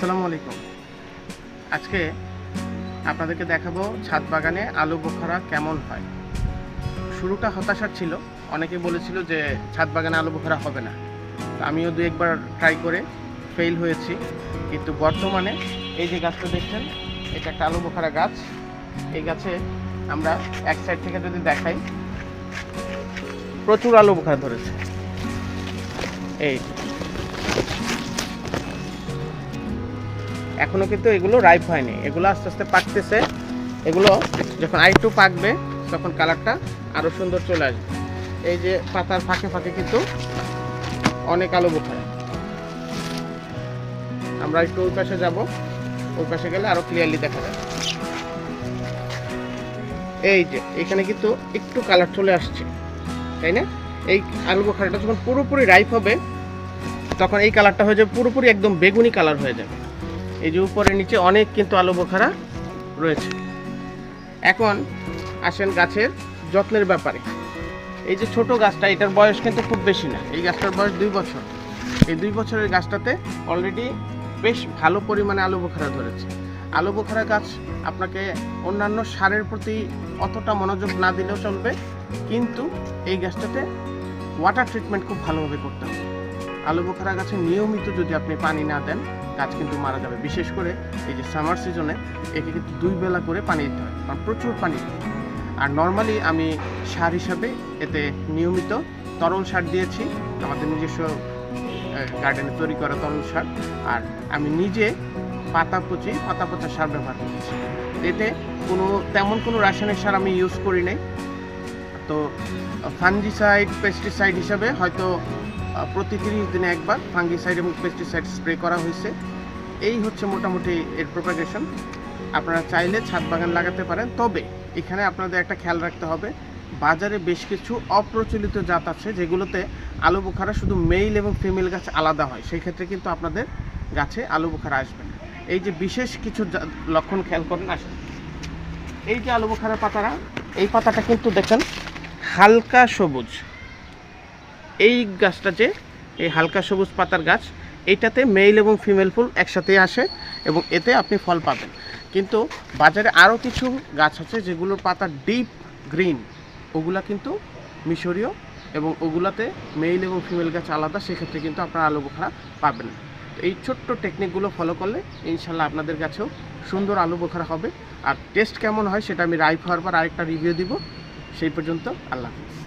আসসালামু আলাইকুম। আজকে আপনাদেরকে দেখাবো ছাদ বাগানে আলু বোখারা কেমন হয়। শুরুটা হতাশার ছিল। অনেকে বলেছিল যে ছাদ বাগানে আলু বোখারা হবে না। আমিও দু একবার ট্রাই করে ফেল হয়েছি। কিন্তু বর্তমানে এই যে গাছটা দেখছেন, এটা একটা আলু বোখারা গাছ। এই গাছে আমরা এক সাইড থেকে যদি দেখাই, প্রচুর আলু বোখারা ধরেছে। এই এখনও কিন্তু এগুলো রাইপ হয়নি। এগুলো আস্তে আস্তে পাকতেছে। এগুলো যখন আরেকটু পাকবে, তখন কালারটা আরও সুন্দর চলে আসবে। এই যে পাতার ফাঁকে ফাঁকে কিন্তু অনেক আলো বোখায় আমরা একটু ওই পাশে যাব। ওই পাশে গেলে আরও ক্লিয়ারলি দেখা যাবে। এই যে, এখানে কিন্তু একটু কালার চলে আসছে, তাই না? এই আলু বোখারাটা যখন পুরোপুরি রাইপ হবে, তখন এই কালারটা হয়ে যাবে, পুরোপুরি একদম বেগুনি কালার হয়ে যাবে। এই যে উপরে নিচে অনেক কিন্তু আলু বোখারা রয়েছে। এখন আসেন গাছের যত্নের ব্যাপারে। এই যে ছোট গাছটা, এটার বয়স কিন্তু খুব বেশি না। এই গাছটার বয়স দুই বছর। এই দুই বছরের গাছটাতে অলরেডি বেশ ভালো পরিমাণে আলু বোখারা ধরেছে। আলু বোখারা গাছ আপনাকে অন্যান্য সারের প্রতি অতটা মনোযোগ না দিলেও চলবে, কিন্তু এই গাছটাতে ওয়াটার ট্রিটমেন্ট খুব ভালোভাবে করতে হবে। আলু বোখারা গাছে নিয়মিত যদি আপনি পানি না দেন, গাছ কিন্তু মারা যাবে। বিশেষ করে এই যে সামার সিজনে একে কিন্তু দুই বেলা করে পানি দিতে হয়, কারণ প্রচুর পানি। আর নর্মালি আমি সার হিসাবে এতে নিয়মিত তরল সার দিয়েছি। আমাদের নিজস্ব গার্ডেনে তৈরি করা তরল সার। আর আমি নিজে পাতা পচি, পাতা পচা সার ব্যবহার করেছি। এতে কোনো, তেমন কোনো রাসায়নিক সার আমি ইউজ করি নাই। তো ফাঙ্গিসাইড পেস্টিসাইড হিসাবে হয়তো প্রতি তিরিশ দিনে একবার ফাঙ্গিসাইড এবং পেস্টিসাইড স্প্রে করা হয়েছে। এই হচ্ছে মোটামুটি এর প্রোপাগেশন আপনারা চাইলে ছাদ বাগান লাগাতে পারেন। তবে এখানে আপনাদের একটা খেয়াল রাখতে হবে, বাজারে বেশ কিছু অপ্রচলিত জাত আছে যেগুলোতে আলু বোখারা শুধু মেল এবং ফিমেল গাছ আলাদা হয়। সেই ক্ষেত্রে কিন্তু আপনাদের গাছে আলু বোখারা আসবে না। এই যে বিশেষ কিছু লক্ষণ খেয়াল করেন, আসেন। এই যে আলু বোখারার পাতারা, এই পাতাটা কিন্তু দেখেন হালকা সবুজ। এই গাছটা যে, এই হালকা সবুজ পাতার গাছ এইটাতে মেল এবং ফিমেল ফুল একসাথে আসে এবং এতে আপনি ফল পাবেন। কিন্তু বাজারে আরও কিছু গাছ আছে যেগুলোর পাতা ডিপ গ্রিন ওগুলা কিন্তু মিশরীয় এবং ওগুলাতে মেল এবং ফিমেল গাছ আলাদা, সেক্ষেত্রে কিন্তু আপনার আলু বোখারা পাবেন। এই ছোট্ট টেকনিকগুলো ফলো করলে ইনশাল্লাহ আপনাদের কাছেও সুন্দর আলু বোখারা হবে। আর টেস্ট কেমন হয় সেটা আমি রাইফ হওয়ার পর আরেকটা রিভিউ দিব। সেই পর্যন্ত আল্লাহ হাফিজ।